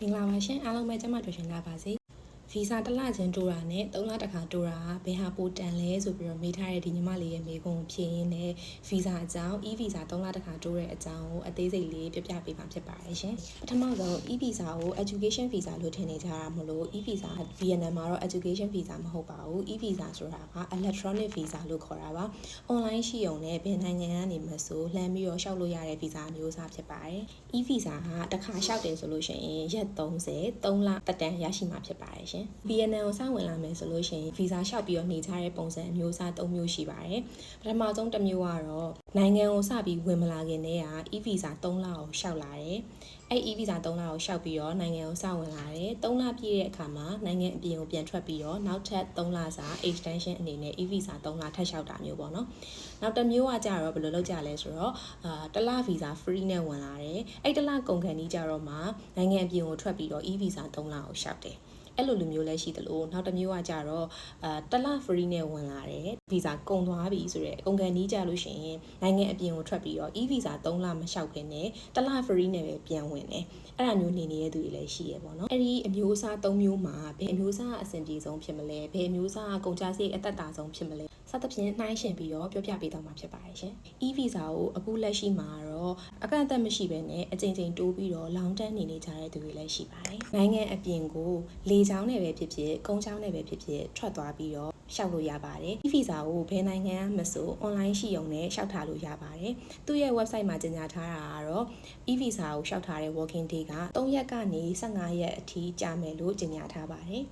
မင်္ဂလာပါရှင်အားလုံးပဲကျမတို့ရှင်လာပါစေ ဗီဇာတစ်လချင်းတိုးတာနဲ့၃လတစ်ခါတိုးတာဘယ်ဟာပိုတန်လဲဆိုပြီးတော့မေးထားတဲ့ဒီညီမလေးရဲ့မေးခွန်းကိုဖြေရင်းနဲ့ဗီဇာအကြောင်း e ဗီဇာ၃လတစ်ခါတိုးတဲ့အကြောင်းကိုအသေးစိတ်လေးပြပြပေးမှာဖြစ်ပါတယ်ရှင်ပထမဆုံး e ဗီဇာကို education visa လို့ထင်နေကြတာမလို့ e ဗီဇာ VNM မှာတော့ education visa မဟုတ်ပါဘူး e ဗီဇာဆိုတာက electronic visa လို့ခေါ်တာပါ online ရှိုံနဲ့ဘယ်နိုင်ငံကနေမဆိုလှမ်းပြီးတော့ရှောက်လို့ရတဲ့ဗီဇာမျိုးစားဖြစ်ပါတယ် e visa ကတစ်ခါလျှောက်တယ်ဆိုလို့ရှိရင်ရက်30 3လတက်တန်ရရှိမှာဖြစ်ပါတယ်ရှင် VNL ကိုစဝင်လာမယ်ဆိုလို့ရှိရင် visa လျှောက်ပြီးတော့နေကြတဲ့ပုံစံအမျိုးအစား၃မျိုးရှိပါတယ်ပထမဆုံးတစ်မျိုးကတော့နိုင်ငံကိုစပြီးဝင်မလာခင်တည်းက e visa 3လကိုလျှောက်လာတယ်အဲ့ e visa 3လကိုရှောက်ပြီးတော့နိုင်ငံကိုစဝင်လာတယ်3လပြည့်တဲ့အခါမှာနိုင်ငံအပြင်ကိုပြန်ထွက်ပြီးတော့နောက်ထပ်3လစာ extension အနေနဲ့ e visa 3လထပ်လျှောက်တာမျိုးပေါ့နော်နောက်တစ်မျိုးကကြတော့ဘယ်လိုလုပ်ကြလဲဆိုတော့အာတစ်လ visa free နဲ့ဝင်လာတယ်အဲ့တစ်လကုန်ခံကြီးကြတော့မှနိုင်ငံအပြင်ကိုထွက်ပြီးတော့ e visa 3လကိုရှောက်တယ် အဲ့လိုလိုမျိုးလည်းရှိသလိုနောက်တစ်မျိုးကကြတော့အာတလ free နဲ့ဝင်လာတယ်ဗီဇာကုန်သွားပြီဆိုတော့အကုန်ကန်နီးကြလို့ရှိရင်နိုင်ငံအပြင်ကိုထွက်ပြီးတော့ e visa 3လမလျှောက်ခင်နဲ့တလ free နဲ့ပဲပြန်ဝင်တယ်အဲ့ဒါမျိုးနေနေတဲ့သူတွေလည်းရှိရပေါ့နော်အဲ့ဒီအမျိုးအစား၃မျိုးမှာဘယ်အမျိုးအစားအဆင်ပြေဆုံးဖြစ်မလဲဘယ်အမျိုးအစားကုန်ကြစည်အသက်တာဆုံးဖြစ်မလဲ စသဖြင့်နှိုင်းယှဉ်ပြီးတော့ပြောပြပေးတော့မှာဖြစ်ပါတယ်ရှင် e visa ကိုအခုလက်ရှိမှာတော့အကန့်အသတ်မရှိဘဲနဲ့အချိန်ချင်းတိုးပြီးတော့ long term နေနေကြတဲ့သူတွေလည်းရှိပါတယ်နိုင်ငံအပြင်ကိုလေချောင်းနဲ့ပဲဖြစ်ဖြစ်ကုန်းချောင်းနဲ့ပဲဖြစ်ဖြစ်ထွက်သွားပြီးတော့ရှောက်လို့ရပါတယ် e visa ကိုဘယ်နိုင်ငံမှမဆို online ရှိုံနဲ့ရှောက်ထားလို့ရပါတယ်သူ့ရဲ့ website မှာကြေညာထားတာကတော့ e visa ကိုရှောက်ထားတဲ့ working day က3ရက်ကနေ15ရက်အထိကြာမယ်လို့ကြေညာထားပါတယ်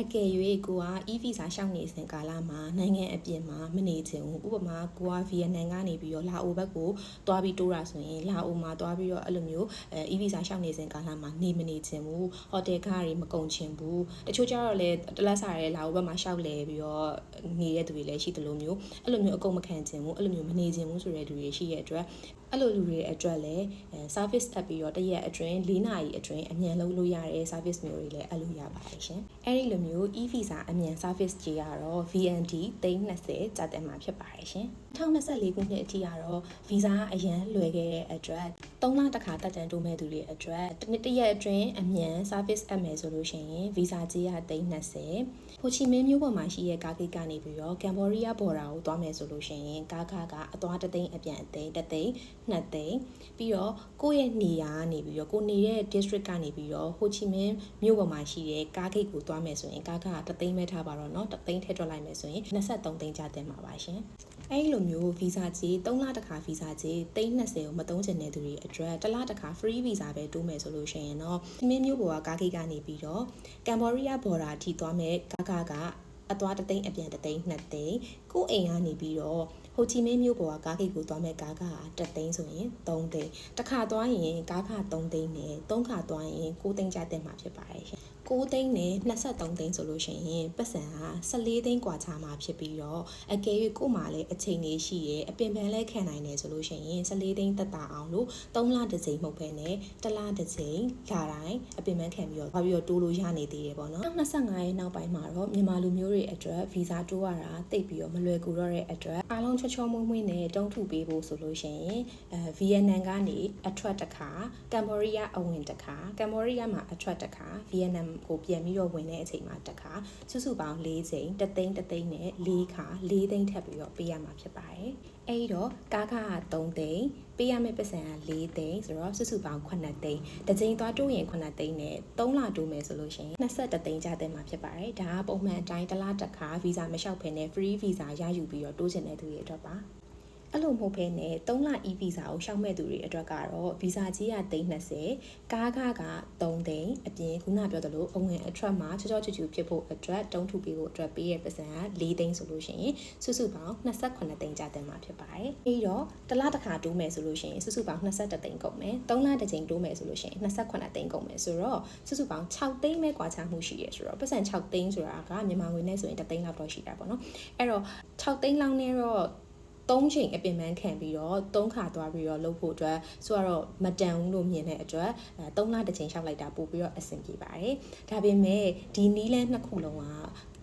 အကယ်၍ကိုက e visa ရှောက်နေစဉ်ကာလမှာနိုင်ငံအပြင်မှာမနေချင်ဘူးဥပမာကိုက VNN ကနေပြီးတော့လာအိုဘက်ကိုသွားပြီးတိုးတာဆိုရင်လာအိုမှာသွားပြီးတော့အဲ့လိုမျိုးအဲ e visa ရှောက်နေစဉ်ကာလမှာနေမနေချင်ဘူးဟိုတယ်ကားတွေမကုန်ချင်ဘူးတချို့ကျတော့လေတလက်စားရဲလာအိုဘက်မှာရှောက်လဲပြီးတော့နေတဲ့သူတွေလည်းရှိသလိုမျိုးအဲ့လိုမျိုးအကုန်မခံချင်ဘူးအဲ့လိုမျိုးမနေချင်ဘူးဆိုတဲ့သူတွေရှိရဲ့အတွက်အဲ့လိုလူတွေအတွက်လည်း service အပ်ပြီးတော့တရက်အတွင်း၄နာရီအတွင်းအမြန်လုပ်လို့ရတဲ့ service မျိုးတွေလည်းအပ်လို့ရပါတယ်ရှင်အဲ့ဒီလိုမျိုး e visa အမြန် service ကြီးကတော့ VND 320ကျတဲ့မှာဖြစ်ပါတယ်ရှင် 2024ခုနှစ်အထိကတော့ visa အရန်လွယ်ခဲ့တဲ့အတွက်3လတစ်ခါတက်တန်တိုးမဲ့သူတွေအတွက်တစ်နှစ်တစ်ရက်အတွင်းအမြန် service အပ်မယ်ဆိုလို့ရှိရင် visa ကြီးက320ဟိုချီမင်းမျိုးပေါ်မှာရှိတဲ့ကားကိတ်ကနေပြီးတော့ကမ်ဘောဒီးယားဘော်ဒါကိုသွားမယ်ဆိုလို့ရှိရင်ကားကားကအသွားတသိန်းအပြန်အသိန်းတသိန်းနှစ်သိန်းပြီးတော့ကိုယ့်ရဲ့နေရာကနေပြီးတော့ကိုနေတဲ့ district ကနေပြီးတော့ဟိုချီမင်းမြို့ပေါ်မှာရှိတဲ့ကားဂိတ်ကိုသွားမယ်ဆိုရင်ကားကားကတသိန်းပဲထားပါတော့เนาะတသိန်းထည့်ထွက်လိုက်မယ်ဆိုရင်23သိန်းကျတင်ပါပါရှင်အဲ့လို မျိုးဗီဇာကြီး3လတစ်ခါဗီဇာကြီး320ကိုမသုံးချင်တဲ့သူတွေအတွက်တစ်လတစ်ခါ free visa ပဲတိုးမယ်ဆိုလို့ရှိရင်တော့မင်းမျိုးပေါ်ကကားဂိတ်ကနေပြီးတော့ကမ်ဘောဒီးယားဘော်ဒါထိသွားမယ်ကားကားကအသွားတသိန်းအပြန်တသိန်းနှစ်သိန်းကိုအိမ်ကနေပြီးတော့ဟိုချီမင်းမျိုးပေါ်ကကားဂိတ်ကိုသွားမဲ့ကားကတက်သိန်းဆိုရင်3သိန်းတစ်ခါသွားရင်ကားခ3သိန်းနဲ့3ခါသွားရင်9သိန်းကျတဲ့မှာဖြစ်ပါတယ်ရှင် 6သိန်းနဲ့23သိန်းဆိုလို့ရှိရင်ပတ်စံက14သိန်းกว่าချာမှာဖြစ်ပြီးတော့အကယ်၍ကို့မှာလည်းအချိန်လေးရှိရဲအပင်ပန်းလဲခံနိုင်တယ်ဆိုလို့ရှိရင်14သိန်းတက်တာအောင်လို့3လတစ်ချိန်မဟုတ်ဘဲနဲ့တစ်လတစ်ချိန်လာတိုင်းအပင်ပန်းခံပြီးတော့ဘာပြီးတော့တိုးလို့ရနေသေးတယ်ပေါ့နော်25ရဲ့နောက်ပိုင်းမှာတော့မြန်မာလူမျိုးတွေအတွက်ဗီဇာတိုးရတာတိတ်ပြီးတော့မလွယ်ကူတော့တဲ့အတွက်အားလုံးချောချောမွေ့မွေ့နဲ့တုံးထုပေးဖို့ဆိုလို့ရှိရင်အဲဗီယက်နမ်ကနေအထွက်တစ်ခါကမ်ဘောဒီးယားအဝင်တစ်ခါကမ်ဘောဒီးယားမှာအထွက်တစ်ခါဗီယက်နမ် ကိုပြန်ပြီးတော့ဝင်တဲ့အချိန်မှာတစ်ခါစုစုပေါင်း၄ချိန်တသိန်းတသိန်းနဲ့၄ခါ၄သိန်းထပ်ပြီးတော့ပေးရမှာဖြစ်ပါတယ်အဲ့တော့ကားခါက3သိန်းပေးရမယ့်ပတ်စံက4သိန်းဆိုတော့စုစုပေါင်း9သိန်းတစ်ချိန်သွားတိုးရင်9သိန်းနဲ့3လတိုးမယ်ဆိုလို့ရှိရင်21သိန်းကျတဲ့မှာဖြစ်ပါတယ်ဒါကပုံမှန်အတိုင်းတစ်လတစ်ခါဗီဇာမလျှောက်ဖ ೇನೆ free visa ရယူပြီးတော့တိုးချင်တဲ့သူတွေအတွက်ပါ အဲ့လိုမဟုတ်ဘဲနဲ့3လ e visa ကိုရှောက်မဲ့သူတွေအတွက်ကတော့ visa ကြီးက320ကားကားက3သိန်းအပြင်ခုနပြောသလိုအဝင်အထွက်မှာချောချောချူချူဖြစ်ဖို့အတွက်တုံးထုပေးဖို့အတွက်ပေးရပတ်စံက4သိန်းဆိုလို့ရှိရင်စုစုပေါင်း28သိန်းကျတဲ့မှာဖြစ်ပါတယ်။ပြီးတော့တစ်လတစ်ခါတိုးမယ်ဆိုလို့ရှိရင်စုစုပေါင်း21သိန်းကုန်မယ်။3လတစ်ကြိမ်တိုးမယ်ဆိုလို့ရှိရင်28သိန်းကုန်မယ်ဆိုတော့စုစုပေါင်း6သိန်းပဲကွာခြားမှုရှိရဆိုတော့ပတ်စံ6သိန်းဆိုတာကမြန်မာငွေနဲ့ဆိုရင်3သိန်းလောက်တော့ရှိတာပေါ့နော်။အဲ့တော့6သိန်းလောက်နဲ့တော့ ၃ချိန်အပင်ပန်းခံပြီးတော့၃ခါသွားပြီးတော့လုပ်ဖို့အတွက်ဆိုတော့မတန်ဘူးလို့မြင်တဲ့အတွက်အဲ၃လတစ်ချိန်လျှောက်လိုက်တာပို့ပြီးတော့အဆင်ပြေပါတယ်ဒါပေမဲ့ဒီနီးလန်းနှစ်ခုလုံးက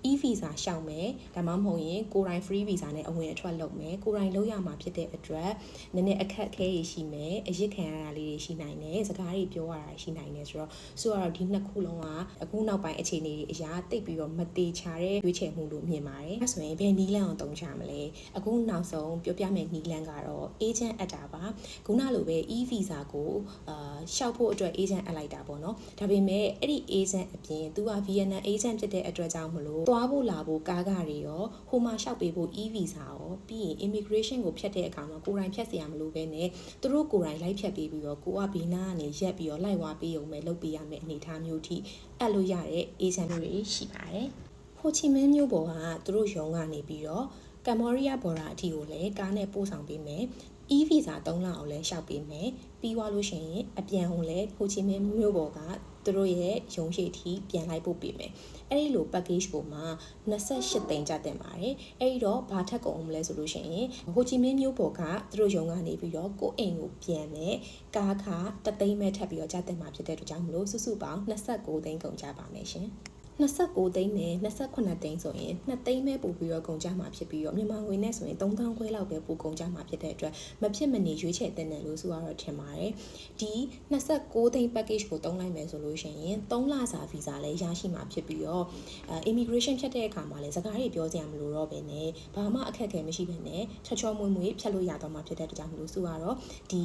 e visa ရှောက်မယ်ဒါမှမဟုတ်ရင်ကိုယ်တိုင် free visa နဲ့အဝင်အထွက်လုပ်မယ်ကိုယ်တိုင်လုပ်ရမှာဖြစ်တဲ့အတွက်နည်းနည်းအခက်အခဲတွေရှိမယ်အရစ်ခံရတာလေးတွေရှိနိုင်တယ်စကားတွေပြောရတာရှိနိုင်တယ်ဆိုတော့ဆိုတော့ဒီနှစ်ခုလုံးကအခုနောက်ပိုင်းအခြေအနေတွေအရာတိတ်ပြီးတော့မတေချာတဲ့ရွေးချယ်မှုလို့မြင်ပါတယ်အဲဆိုရင်ဘယ်နီးလန်းအောင်တုံးချမလဲအခုနောက်ဆုံးပြောပြမယ့်နီးလန်းကတော့ agent အပ်တာပါခုနလိုပဲ e visa ကိုအာရှောက်ဖို့အတွက် agent အပ်လိုက်တာပေါ့နော်ဒါပေမဲ့အဲ့ဒီ agent အပြင်သူက Vietnam agent ဖြစ်တဲ့အတွက်ကြောင့်မလို့သွားဖို့လာဖို့ကားကားတွေရောဟိုမှာရှောက်ပေးဖို့ e visa ရောပြီးရင် immigration ကိုဖြတ်တဲ့အခါမှာကိုယ်တိုင်ဖြတ်เสียရမလို့ပဲနဲ့သူတို့ကိုယ်တိုင်လိုက်ဖြတ်ပေးပြီးတော့ကိုကဘီနာကနေရက်ပြီးတော့လိုက်ဝါပေးရုံပဲလုပ်ပေးရမယ့်အနေအထားမျိုးထိအပ်လို့ရတဲ့ agent တွေရှိပါတယ်ဟိုချီမင်းမျိုးပေါ်ကသူတို့ရုံကနေပြီးတော့ကမ်ဘောဒီးယားဘော်ဒါအထိကိုလည်းကားနဲ့ပို့ဆောင်ပေးမယ် e visa 3လအောင်လဲရှောက်ပေးမယ်ပြီးသွားလို့ရှိရင်အပြန်ကိုလဲဟိုချီမင်းမြို့ပေါ်ကသူတို့ရဲ့ရုံးရှိထိပြန်လိုက်ပို့ပေးမယ်အဲ့ဒီလို package ကိုမှ28သိန်းကျတင်ပါတယ်အဲ့ဒီတော့ဘာထက်ကုန်အောင်မလဲဆိုလို့ရှိရင်ဟိုချီမင်းမြို့ပေါ်ကသူတို့ရုံးကနေပြီးတော့ကိုယ့်အိမ်ကိုပြန်မယ်ကားခါတသိန်းမဲ့ထပ်ပြီးတော့ကျတင်မှာဖြစ်တဲ့အတွက်ကြောင့်မလို့စုစုပေါင်း29သိန်းကုန်ကြပါမယ်ရှင် 29သိန်းနဲ့28သိန်းဆိုရင်2သိန်းပဲပို့ပြီးတော့ကုန်ကြမှာဖြစ်ပြီးတော့မြန်မာငွေနဲ့ဆိုရင်3000ခွဲလောက်ပဲပို့ကုန်ကြမှာဖြစ်တဲ့အတွက်မဖြစ်မနေရွေးချယ်တင်တယ်လို့ဆိုတော့ထင်ပါတယ်ဒီ29သိန်း package ကိုတုံးလိုက်မယ်ဆိုလို့ရှိရင်3လစာ visa လည်းရရှိမှာဖြစ်ပြီးတော့အဲ immigration ဖြတ်တဲ့အခါမှာလည်းစကားတွေပြောစရာမလိုတော့ဘဲနဲ့ဘာမှအခက်အခဲမရှိဘဲနဲ့ချောချောမွေ့မွေ့ဖြတ်လို့ရတော့မှာဖြစ်တဲ့အတွက်ကြောင့်မလို့ဆိုတော့ဒီ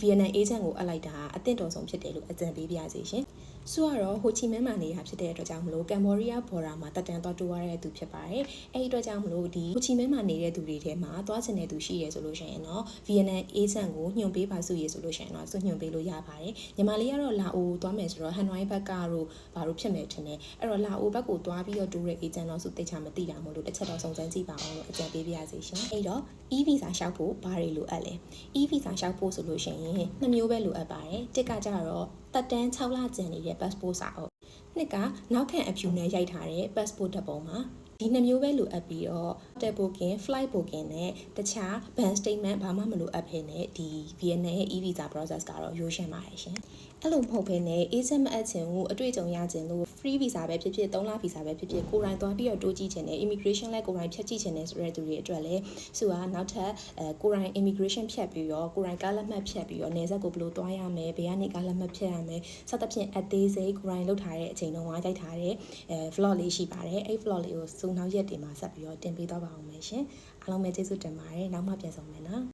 VNN agent ကိုအပ်လိုက်တာအသင့်တော်ဆုံးဖြစ်တယ်လို့အကြံပေးပြရစီရှင်။ ဆိုတော့ဟိုချီမန်းမာနေရဖြစ်တဲ့အတွက်ကြောင့်မလို့ကမ်ဘောဒီးယားဘော်ဒါမှာတက်တန်သွားတိုးရတဲ့သူဖြစ်ပါတယ်။အဲဒီအတွက်ကြောင့်မလို့ဒီဟိုချီမန်းမာနေတဲ့သူတွေထဲမှာသွားချင်တဲ့သူရှိရဲဆိုလို့ရှိရင်တော့ VNN agent ကိုညွှန်ပေးပါစုရဆိုလို့ရှိရင်တော့သူညွှန်ပေးလို့ရပါတယ်။ညီမလေးကတော့လာအိုသွားမယ်ဆိုတော့ဟန်နွိုင်းဘက်ကတော့ဘာလို့ဖြစ်မယ်ထင်တယ်။အဲ့တော့လာအိုဘက်ကိုသွားပြီးတော့တိုးတဲ့ agent တော့စုသိချာမသိတာမလို့တစ်ချက်တော့စုံစမ်းကြည့်ပါအောင်လို့အကြံပေးပြရစီရှင်။အဲ့တော့ e visa ရှောက်ဖို့ဘာတွေလိုအပ်လဲ e visa ရှောက်ဖို့ဆိုလို့ရှိရင်နှစ်မျိုးပဲလိုအပ်ပါတယ်တစ်ကကြတော့ တက်တန်း6လကျန်နေတဲ့ passport စာအုပ်နှစ်ကနောက်ခံအဖြူနဲ့ရိုက်ထားတဲ့ passport တစ်ပုံမှာဒီနှစ်မျိုးပဲလိုအပ်ပြီးတော့ hotel booking flight booking နဲ့တခြား bank statement ဘာမှမလိုအပ်ဘဲနဲ့ဒီ VNN ရဲ့ e visa process ကတော့ရိုးရှင်းပါတယ်ရှင်အဲ့လိုမဟုတ်ဘဲနဲ့ agent မအပ်ချင်ဘူးအတွေ့အကြုံရချင်လို့ free visa ပဲဖြစ်ဖြစ်3လ visa ပဲဖြစ်ဖြစ်ကိုယ်တိုင်သွားပြီးတော့တိုးကြည့်ချင်တယ် immigration လည်းကိုယ်တိုင်ဖြတ်ကြည့်ချင်တယ်ဆိုတဲ့သူတွေအတွက်လည်းသူကနောက်ထပ်အဲကိုယ်တိုင် immigration ဖြတ်ပြီးတော့ကိုယ်တိုင်ကားလက်မှတ်ဖြတ်ပြီးတော့နေဆက်ကိုဘယ်လိုသွားရမလဲဘယ်ကနေကားလက်မှတ်ဖြတ်ရမလဲစသဖြင့်အသေးစိတ်ကိုယ်တိုင်လုပ်ထားတဲ့အချိန်တုန်းကရိုက်ထားတဲ့အဲ vlog လေးရှိပါတယ်အဲ့ vlog လေးကိုစုံနောက်ရက်တင်မှာဆက်ပြီးတော့တင်ပေးသွားပါအောင်မယ်ရှင်အားလုံးပဲကျေးဇူးတင်ပါတယ်နောက်မှပြန်ဆုံမယ်နော်